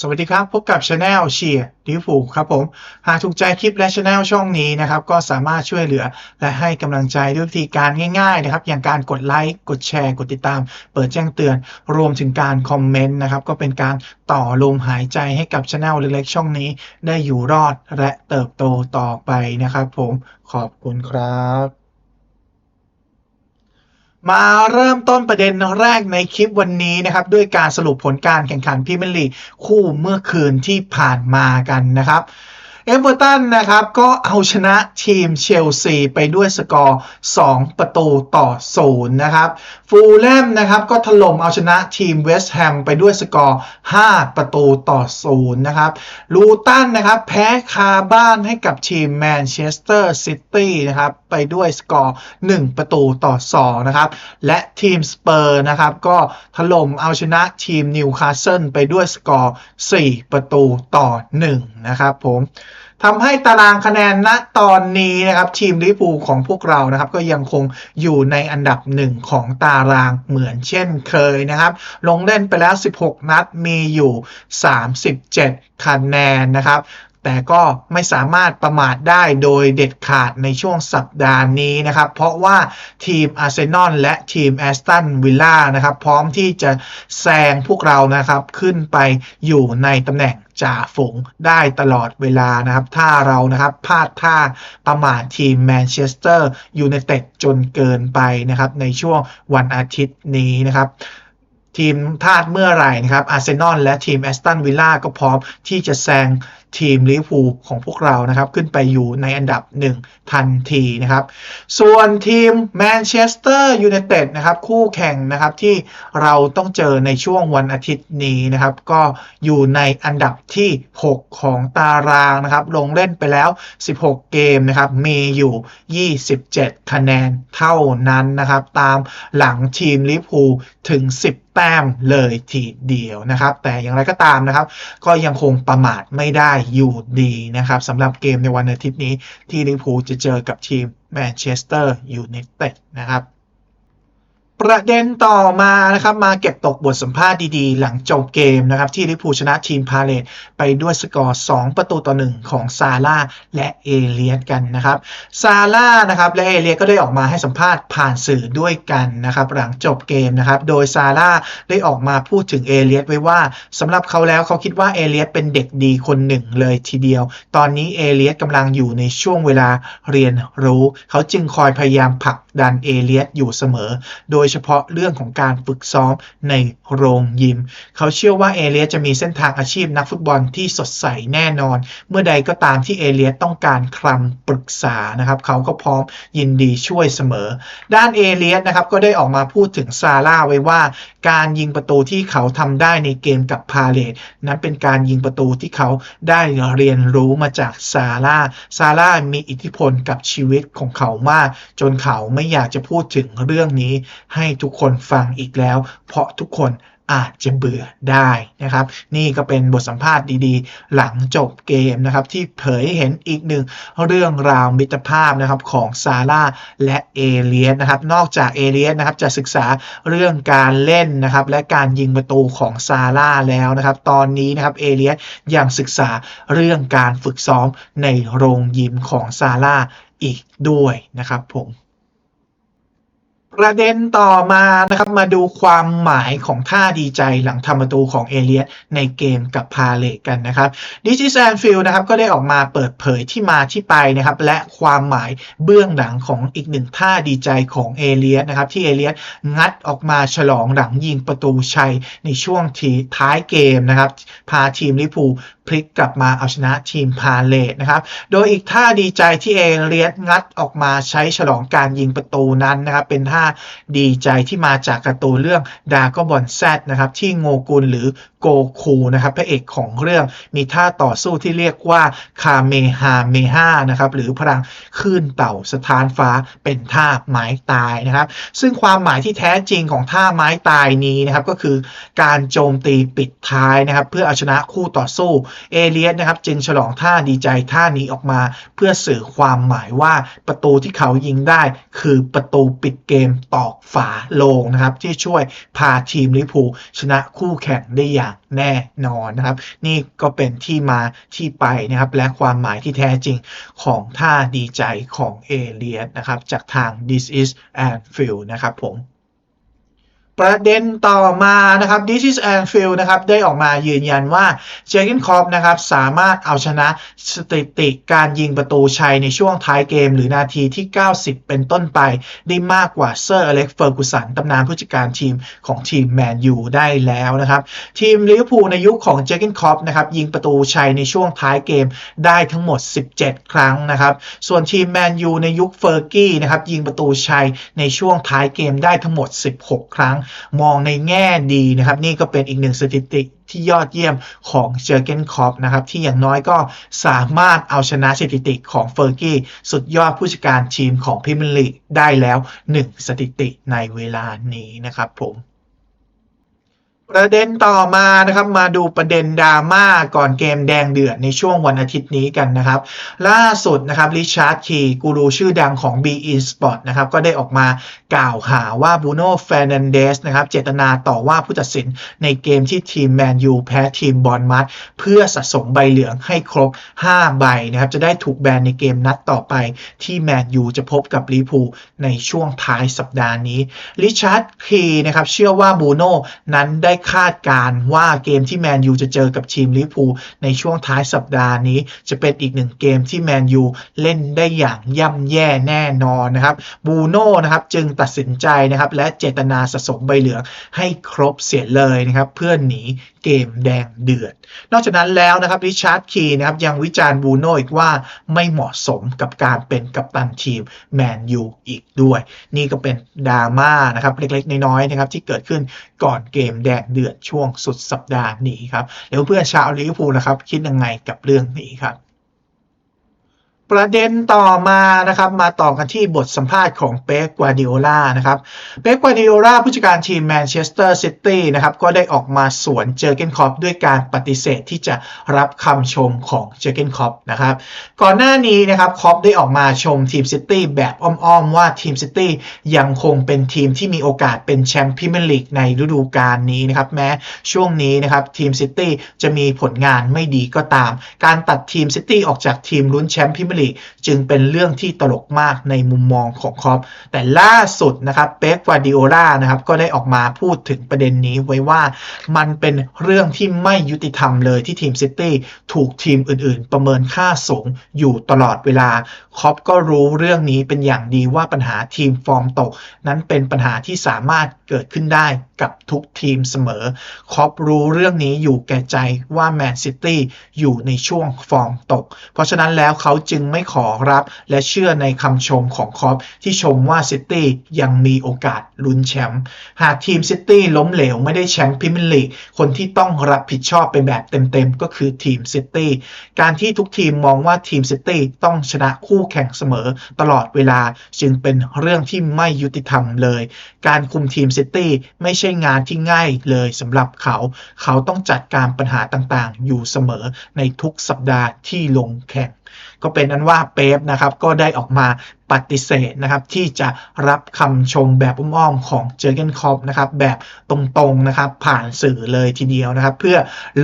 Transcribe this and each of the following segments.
สวัสดีครับ พบกับช anel เชียร์ลิเวอร์พูครับผม หากถูกใจคลิปและช anel ช่องนี้นะครับ ก็สามารถช่วยเหลือ และให้กำลังใจด้วยวิธีการง่ายๆนะครับ อย่างการกดไลค์กดแชร์ กดติดตาม เปิดแจ้งเตือน รวมถึงการคอมเมนต์นะครับ ก็เป็นการต่อลมหายใจให้กับช anel เล็กๆ ช่องนี้ ได้อยู่รอดและเติบโตต่อไปนะครับ ผมขอบคุณครับ มาเริ่มต้นประเด็นแรกในคลิปวันนี้นะครับ ด้วยการสรุปผลการแข่งขันพรีเมียร์ลีกคู่เมื่อคืนที่ผ่านมากันนะครับ เอเวอร์ตันนะครับก็เอาชนะทีมเชลซีไปด้วยสกอร์ 2 ประตูต่อ 0 นะครับฟูลแลมนะครับก็ถล่มเอาชนะทีมเวสต์แฮมไปด้วยสกอร์ 5 ประตูต่อ 0 นะครับลูตันนะครับแพ้คาบ้านให้กับทีมแมนเชสเตอร์ซิตี้นะครับไปด้วยสกอร์ 1 ประตูต่อ 2 นะครับและทีมสเปอร์นะครับก็ถล่มเอาชนะทีมนิวคาสเซิลไปด้วยสกอร์ 4 ประตูต่อ 1 นะครับผม ทำให้ตารางคะแนนณตอนนี้นะครับทีมลิเวอร์พูลของพวกเรานะครับก็ยังคงอยู่ในอันดับหนึ่งของตารางเหมือนเช่นเคยนะครับ ลงเล่นไปแล้ว 16 นัดมีอยู่ 37 คะแนนนะครับ แต่ก็ไม่สามารถประมาทได้โดยเด็ดขาดในช่วงสัปดาห์นี้นะครับ เพราะว่าทีมอาร์เซนอลและทีมแอสตันวิลล่านะครับ พร้อมที่จะแซงพวกเรานะครับขึ้นไปอยู่ในตำแหน่งจ่าฝูงได้ตลอดเวลานะครับ ถ้าเรานะครับพลาดท่าประมาททีมแมนเชสเตอร์ยูไนเต็ดจนเกินไปนะครับ ในช่วงวันอาทิตย์นี้นะครับทีมพลาดเมื่อไหร่นะครับอาร์เซนอลและทีมแอสตันวิลล่าก็พร้อมที่จะแซงทีมลิเวอร์พูลของพวกเรานะครับ ขึ้นไปอยู่ในอันดับ 1 ทันทีนะครับ ส่วนทีมแมนเชสเตอร์ยูไนเต็ดนะครับคู่แข่งนะครับที่เราต้องเจอในช่วงวันอาทิตย์นี้นะครับ ก็อยู่ในอันดับที่ 6 ของตารางนะครับ ลงเล่นไปแล้ว 16 เกมนะครับ มีอยู่ 27 คะแนนเท่านั้นนะครับ ตามหลังทีมลิเวอร์พูลถึง 10แต้มเลยทีเดียวนะครับ แต่อย่างไรก็ตามนะครับ ก็ยังคงประมาทไม่ได้อยู่ดีนะครับสำหรับเกมในวันอาทิตย์นี้ที่ลิเวอร์พูลจะเจอกับทีมแมนเชสเตอร์ยูไนเต็ดนะครับ ประเด็นต่อมานะครับมาเก็บตกบทสัมภาษณ์ดีๆ หลังจบเกมนะครับที่ลิพูชนะทีมพาเลตไปด้วยสกอร์ 2 ประตูต่อ 1 ของซาร่าและเอเลียตกันนะครับซาร่านะครับและเอเลียตก็ได้ออกมาให้สัมภาษณ์ผ่านสื่อด้วยกันนะครับหลังจบเกมนะครับโดยซาร่าได้ออกมาพูดถึงเอเลียตไว้ว่าสำหรับเขาแล้วเขาคิดว่าเอเลียตเป็นเด็กดีคนหนึ่งเลยทีเดียว ตอนนี้เอเลียตกำลังอยู่ในช่วงเวลาเรียนรู้ เขาจึงคอยพยายามผลัก ดันเอเลียตอยู่เสมอ โดยเฉพาะเรื่องของการฝึกซ้อมในโรงยิม เขาเชื่อว่าเอเลียตจะมีเส้นทางอาชีพนักฟุตบอลที่สดใสแน่นอน เมื่อใดก็ตามที่เอเลียตต้องการคำปรึกษานะครับเขาก็พร้อมยินดีช่วยเสมอ ด้านเอเลียตนะครับก็ได้ออกมาพูดถึงซาร่าไว้ว่า การยิงประตูที่เขาทำได้ในเกมกับพาเลตนั้นเป็นการยิงประตูที่เขาได้เรียนรู้มาจากซาร่าซาร่ามีอิทธิพลกับชีวิตของเขามาก จนเขาไม่อยากจะพูดถึงเรื่องนี้ให้ทุกคนฟังอีกแล้ว เพราะทุกคน อาจจะเบื่อได้นะครับ นี่ก็เป็นบทสัมภาษณ์ดีๆ หลังจบเกมนะครับ ที่เผยเห็นอีกหนึ่งเรื่องราวมิตรภาพนะครับของซาร่าและเอเลียสนะครับ นอกจากเอเลียสนะครับจะศึกษาเรื่องการเล่นนะครับ และการยิงประตูของซาร่าแล้วนะครับ ตอนนี้นะครับเอเลียสยังศึกษาเรื่องการฝึกซ้อมในโรงยิมของซาร่าอีกด้วยนะครับผม ประเด็นต่อมานะครับมาดูความหมายของท่าดีใจหลังทำประตูของเอเลียสในเกมกับพาเลตกันนะครับดิจิแซนฟิลนะครับก็ได้ออกมาเปิดเผยที่มาที่ไปนะครับและความหมายเบื้องหลังของอีกหนึ่งท่าดีใจของเอเลียสนะครับที่เอเลียสงัดออกมาฉลองหลังยิงประตูชัยในช่วงทีท้ายเกมนะครับพาทีมลิเวอร์พูพลิกกลับมาเอาชนะทีมพาเลตนะครับ โดยอีกท่าดีใจที่เอเลียสงัดออกมาใช้ฉลองการยิงประตูนั้นนะครับเป็นท่าดีใจที่มาจากการ์ตูนเรื่องดากบอลแซดนะครับที่โงกุลหรือโกคูนะครับพระเอกของเรื่องมีท่าต่อสู้ที่เรียกว่าคาเมฮาเมฮานะครับหรือพลังคลื่นเต่าสถานฟ้าเป็นท่าไม้ตายนะครับ ซึ่งความหมายที่แท้จริงของท่าไม้ตายนี้นะครับก็คือการโจมตีปิดท้ายนะครับ เพื่อเอาชนะคู่ต่อสู้เอเลียสนะครับจึงฉลองท่าดีใจท่านี้ออกมา เพื่อสื่อความหมายว่าประตูที่เขายิงได้ คือประตูปิดเกมตอกฝาโลงนะครับที่ช่วยพาทีมลิพูชนะคู่แข่งได้อย่างอย่างแน่นอนนะครับ นี่ก็เป็นที่มาที่ไปนะครับ และความหมายที่แท้จริงของท่าดีใจของเอเลียสนะครับ จากทาง This is Anfield นะครับผม ประเด็นต่อมานะครับ This is Anfield นะครับได้ออกมายืนยันว่าเจอร์เกนคอปนะครับสามารถเอาชนะสถิติการยิงประตูชัยในช่วงท้ายเกม หรือนาทีที่ 90 เป็นต้นไป ได้มากกว่าเซอร์อเล็กเฟอร์กุสันตำนานผู้จัดการทีมของทีมแมนยูได้แล้วนะครับ ทีมลิเวอร์พูลในยุคของเจอร์เกนคอปนะครับยิงประตูชัยในช่วงท้ายเกมได้ทั้งหมด 17 ครั้งนะครับ ส่วนทีมแมนยูในยุคเฟอร์กี้นะครับยิงประตูชัยในช่วงท้ายเกมได้ทั้งหมด 16 ครั้งมองในแง่ดีนะครับ นี่ก็เป็นอีกหนึ่งสถิติที่ยอดเยี่ยมของเจอร์เกนคอปนะครับ ที่อย่างน้อยก็สามารถเอาชนะสถิติของเฟอร์กี้สุดยอดผู้จัดการทีมของพิมลีได้แล้ว 1 สถิติในเวลานี้นะครับผม ประเด็นต่อมานะครับมาดูประเด็นดราม่าก่อนเกมแดงเดือดในช่วงวันอาทิตย์นี้กันนะครับ ล่าสุดนะครับริชาร์ดคีกูรูชื่อดังของ b e Sport นะครับก็ได้ออกมากล่าวหาว่าบูโน่เฟรนันเดสนะครับเจตนาต่อว่าผู้ตัดสินในเกมที่ทีมแมนยูแพ้ทีมบอลมัดเพื่อสะสมใบเหลืองให้ครบ 5 ใบนะครับจะได้ถูกแบนในเกมนัดต่อไปที่แมนยูจะพบกับลิพูในช่วงท้ายสัปดาห์นี้ริชาร์ดคีนะครับเชื่อว่าบูโน่นั้นได้คาดการ์ว่าเกมที่แมนยูจะเจอกับทีมลิเวอร์พูลในช่วงท้ายสัปดาห์นี้ จะเป็นอีกหนึ่งเกมที่แมนยูเล่นได้อย่างย่ำแย่แน่นอนนะครับบูโน่นะครับจึงตัดสินใจนะครับและเจตนาสะสมใบเหลืองให้ครบเสียเลยนะครับเพื่อหนีเกมแดงเดือด นอกจากนั้นแล้วนะครับริชาร์ดคีนะครับยังวิจารณ์บูโน่อีกว่าไม่เหมาะสมกับการเป็นกัปตันทีมแมนยูอีกด้วย นี่ก็เป็นดราม่านะครับเล็กๆ น้อยๆนะครับที่เกิดขึ้นก่อนเกมแดงเดือดช่วงสุดสัปดาห์นี้ครับแล้วเพื่อนชาวลิเวอร์พูลนะครับคิดยังไงกับเรื่องนี้ครับ ประเด็นต่อมานะครับมาต่อกันที่บทสัมภาษณ์ของเป๊กกวาดิโอลานะครับเป๊กกวาดิโอลาผู้จัดการทีมแมนเชสเตอร์ซิตี้นะครับก็ได้ออกมาสวนเจอเกนคอปด้วยการปฏิเสธที่จะรับคำชมของเจอเกนคอปนะครับก่อนหน้านี้นะครับคอปได้ออกมาชมทีมซิตี้แบบอ้อมๆ ว่าทีมซิตี้ยังคงเป็นทีมที่มีโอกาสเป็นแชมป์พรีเมียร์ลีกในฤดูกาลนี้นะครับแม้ช่วงนี้นะครับทีมซิตี้จะมีผลงานไม่ดีก็ตาม การตัดทีมซิตี้ออกจากทีมลุ้นแชมป์พรีเมียร์ลีกจึงเป็นเรื่องที่ตลกมากในมุมมองของคอปแต่ล่าสุดนะครับเป๊กวาดิโอลานะครับก็ได้ออกมาพูดถึงประเด็นนี้ไว้ว่ามันเป็นเรื่องที่ไม่ยุติธรรมเลยที่ทีมซิตี้ถูกทีมอื่นๆ ประเมินค่าสูงอยู่ตลอดเวลาคอปก็รู้เรื่องนี้เป็นอย่างดีว่าปัญหาทีมฟอร์มตก นั้นเป็นปัญหาที่สามารถ เกิดขึ้นได้กับทุกทีมเสมอคอปรู้เรื่องนี้อยู่แก่ใจว่าแมนซิตี้อยู่ในช่วงฟอร์มตก เพราะฉะนั้นแล้วเขาจึงไม่ขอรับและเชื่อในคำชมของคอปที่ชมว่าซิตี้ยังมีโอกาสลุ้นแชมป์หากทีมซิตี้ล้มเหลวไม่ได้แชมป์พรีเมียร์ลีกคนที่ต้องรับผิดชอบไปแบบเต็มๆ ก็คือทีมซิตี้การที่ทุกทีมมองว่าทีมซิตี้ต้องชนะคู่แข่งเสมอตลอดเวลาจึงเป็นเรื่องที่ไม่ยุติธรรมเลย การคุมทีมซิตี้ไม่ใช่งานที่ง่ายเลยสำหรับเขา เขาต้องจัดการปัญหาต่างๆ อยู่เสมอในทุกสัปดาห์ที่ลงแข่ง ก็เป็นนั้นว่าเป๊ปนะครับก็ได้ออกมาปฏิเสธนะครับที่จะรับคำชมแบบอ้อมๆของเจอร์เกนคอปนะครับแบบตรงๆนะครับผ่านสื่อเลยทีเดียวนะครับ เพื่อ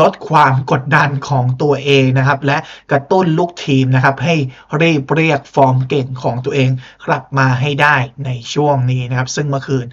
ลดความกดดันของตัวเองนะครับและกระตุ้นลูกทีมนะครับให้รีบเรียกฟอร์มเก่งของตัวเองกลับมาให้ได้ในช่วงนี้นะครับ ซึ่งเมื่อคืน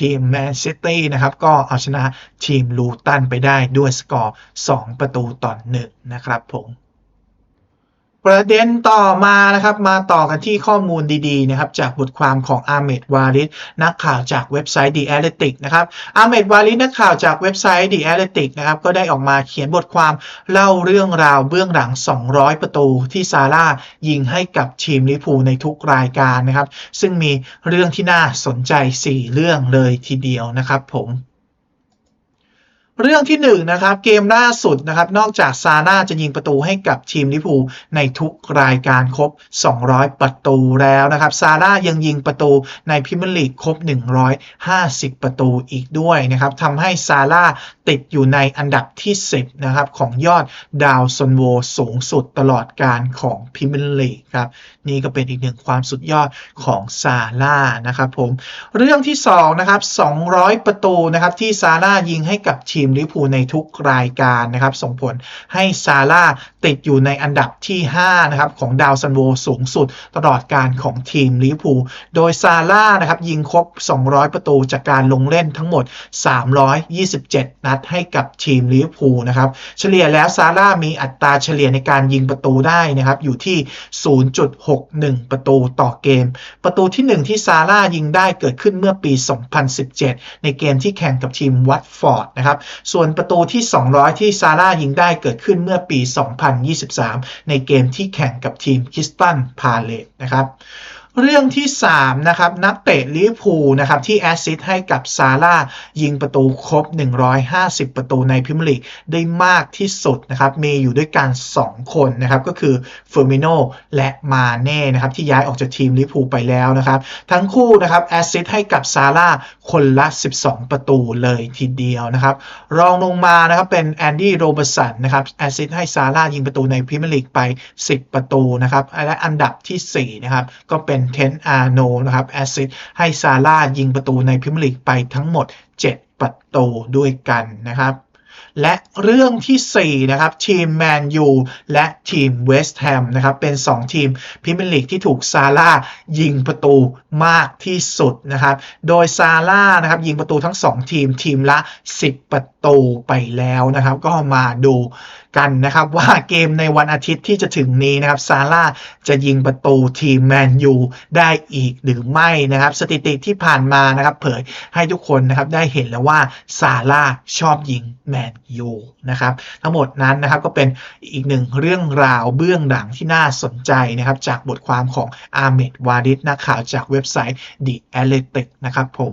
ทีมแมนซิตี้นะครับก็เอาชนะทีมลูตันไปได้ด้วยสกอร์ 2 ประตูต่อหนึ่งนะครับผม ประเด็นต่อมานะครับมาต่อกันที่ข้อมูลดีๆนะครับจากบทความของอาเมดวาริสนักข่าวจากเว็บไซต์ The Athletic นะครับอาเมดวาริสนักข่าวจากเว็บไซต์ The Athletic นะครับก็ได้ออกมาเขียนบทความเล่าเรื่องราวเบื้องหลัง 200 ประตูที่ซาร่ายิงให้กับทีมลิพูในทุกรายการนะครับ ซึ่งมีเรื่องที่น่าสนใจ 4 เรื่องเลยทีเดียวนะครับผม เรื่องที่1นนะครับเกมล่าสุดนะครับนอกจากซาร่าจะยิงประตูให้กับทีมลิพูในทุกรายการครบ 200 ประตูแล้วนะครับซาร่ายังยิงประตูในพรีเมียร์ลีกครบ 150 ประตูอีกด้วยนะครับทำให้ซาร่าติดอยู่ในอันดับที่ 10นะครับของยอดดาวซนโวสูงสุดตลอดการของพรีเมลีกครับนี่ก็เป็นอีกหนึ่งความสุดยอดของซาร่านะครับผมเรื่องที่2นะครับ200 ประตูนะครับที่ซาร่ายิงให้กับทีมลิเวอร์พูลในทุกรายการนะครับส่งผลให้ซาร่าติดอยู่ในอันดับที่5นะครับของดาวซันโวสูงสุดตลอดการของทีมลิเวอร์พูลโดยซาร่านะครับยิงครบ 200 ประตูจากการลงเล่นทั้งหมด 327 นัดให้กับทีมลิเวอร์พูลนะครับเฉลี่ยแล้วซาร่ามีอัตราเฉลี่ยในการยิงประตูได้นะครับอยู่ที่ 0.61 ประตูต่อเกม ประตูที่ 1 ที่ซาร่ายิงได้เกิดขึ้นเมื่อปี 2017 ในเกมที่แข่งกับทีมวัตฟอร์ดนะครับส่วนประตูที่ 200 ที่ซาร่ายิงได้เกิดขึ้นเมื่อปี 2023 ในเกมที่แข่งกับทีมคิสตันพาเลตนะครับเรื่องที่ 3 นะครับ นักเตะลิเวอร์พูลนะครับ ที่แอสซิสต์ให้กับซาร่ายิงประตูครบ 150 ประตูในพรีเมียร์ลีกได้มากที่สุดนะครับ มีอยู่ด้วยกัน 2 คนนะครับ ก็คือเฟอร์มิโนและมาเน่นะครับ ที่ย้ายออกจากทีมลิเวอร์พูลไปแล้วนะครับ ทั้งคู่นะครับแอสซิสต์ให้กับซาร่าคนละ 12 ประตูเลยทีเดียวนะครับ รองลงมานะครับเป็นแอนดี้โรเบร์สันนะครับแอซิสต์ให้ซาร่ายิงประตูในพรีเมียร์ลีกไป 10 ประตูนะครับและอันดับทีสี่4 นะครับ ก็เป็นเทนอาร์โนนะครับแอซิสต์ให้ซาร่ายิงประตูในพรีเมียร์ลีกไปทั้งหมด 7 ประตูด้วยกันนะครับ และเรื่องที่ 4 นะครับ ทีมแมนยูและทีมเวสต์แฮมนะครับ เป็น 2 ทีมพรีเมียร์ลีกที่ถูกซาร่ายิงประตูมากที่สุดนะครับ โดยซาร่านะครับยิงประตูทั้ง 2 ทีมทีมละ 10 ประตูไปแล้วนะครับ ก็มาดูกันนะครับว่าเกมในวันอาทิตย์ที่จะถึงนี้นะครับซาร่าจะยิงประตูทีมแมนยูได้อีกหรือไม่นะครับ สถิติที่ผ่านมานะครับ เผยให้ทุกคนนะครับได้เห็นแล้วว่าซาร่าชอบยิงแมน ยูนะครับทั้งหมดนั้นนะครับก็เป็นอีกหนึ่งเรื่องราวเบื้องหลังที่น่าสนใจนะครับจากบทความของอาเมดวาดิสนักข่าวจากเว็บไซต์ The Athletic นะครับผม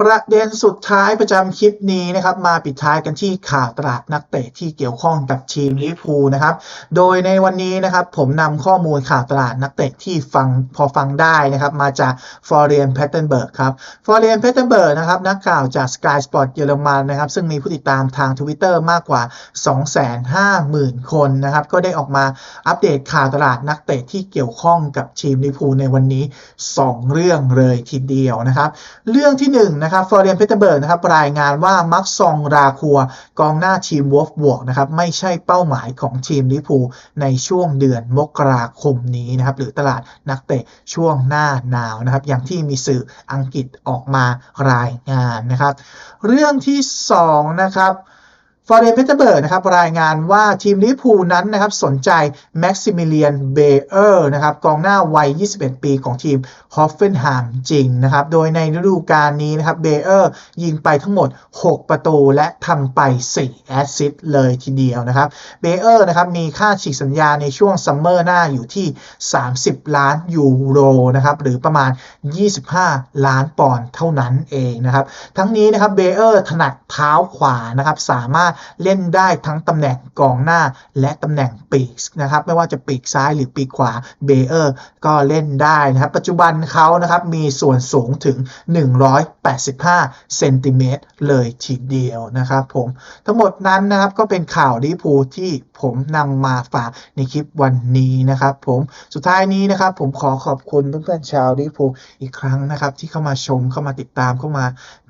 ประเด็นสุดท้ายประจำคลิปนี้นะครับมาปิดท้ายกันที่ข่าวตลาดนักเตะที่เกี่ยวข้องกับทีมลิเวอร์พูลนะครับโดยในวันนี้นะครับผมนำข้อมูลข่าวตลาดนักเตะที่ฟังพอฟังได้นะครับมาจากฟอร์เรียนแพตเทนเบิร์กครับฟอร์เรียนแพตเทนเบิร์กนะครับนักข่าวจาก Sky Sport เยอรมันนะครับซึ่งมีผู้ติดตามทาง Twitter มากกว่า 250,000 คนนะครับก็ได้ออกมาอัปเดตข่าวตลาดนักเตะที่เกี่ยวข้องกับทีมลิเวอร์พูลในวันนี้ 2 เรื่องเลยทีเดียวนะครับเรื่องที่1นะครับฟอเรียนเพเทอร์เบิร์กนะครับรายงานว่ามักซองราคัวกองหน้าทีมวอฟบวกนะครับไม่ใช่เป้าหมายของทีมลิพูในช่วงเดือนมกราคมนี้นะครับหรือตลาดนักเตะช่วงหน้าหนาวนะครับอย่างที่มีสื่ออังกฤษออกมารายงานนะครับ เรื่องที่2นะครับ ฟอร์เรนเพเทเบิร์กนะครับรายงานว่าทีมลิเวอร์พูลนั้นนะครับสนใจแม็กซิมิเลียนเบเออร์นะครับกองหน้าวัย 21 ปีของทีมฮอฟเฟนแฮมจริงนะครับโดยในฤดูกาลนี้นะครับเบเออร์ยิงไปทั้งหมด 6 ประตูและทำไป 4 แอสซิสต์เลยทีเดียวนะครับเบเออร์นะครับมีค่าฉีกสัญญาในช่วงซัมเมอร์หน้าอยู่ที่ 30 ล้านยูโรนะครับหรือประมาณ 25 ล้านปอนด์เท่านั้นเองนะครับทั้งนี้นะครับเบเออร์ถนัดเท้าขวานะครับสามารถเล่นได้ทั้งตำแหน่งกองหน้าและตำแหน่งปีกนะครับไม่ว่าจะปีกซ้ายหรือปีกขวาเบเออร์ก็เล่นได้นะครับ ปัจจุบันเขานะครับมีส่วนสูงถึง 185 เซนติเมตรเลยทีเดียวนะครับผมทั้งหมดนั้นนะครับก็เป็นข่าวลิพูที่ผมนำมาฝากในคลิปวันนี้นะครับผมสุดท้ายนี้นะครับผมขอขอบคุณเพื่อนๆชาวลิพูอีกครั้งนะครับที่เข้ามาชมเข้ามาติดตามเข้ามา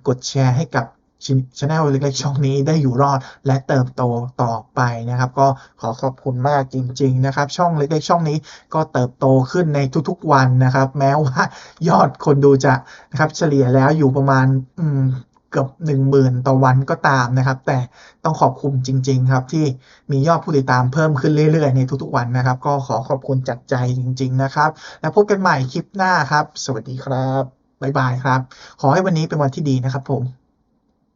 กดแชร์ให้กับ ช anel เล็กๆช่องนี้ได้อยู่รอดและเติบโตต่อไปนะครับ ก็ขอขอบคุณมากจริง ๆนะครับ ช่องเล็กๆช่องนี้ก็เติบโตขึ้นในทุกๆวันนะครับ แม้ว่ายอดคนดูจะนะครับเฉลี่ยแล้วอยู่ประมาณอืมเกือบ1 0,000 ต่อวันก็ตามนะครับ แต่ต้องขอบคุณจริง ๆ ครับ ที่มียอดผู้ติดตามเพิ่มขึ้นเรื่อยๆ ในทุกๆวันนะครับ ก็ขอขอบคุณจากใจจริง ๆ นะครับ แล้วพบกันใหม่คลิปหน้าครับ สวัสดีครับ บ๊ายบายครับ ขอให้วันนี้เป็นวันที่ดีนะครับผม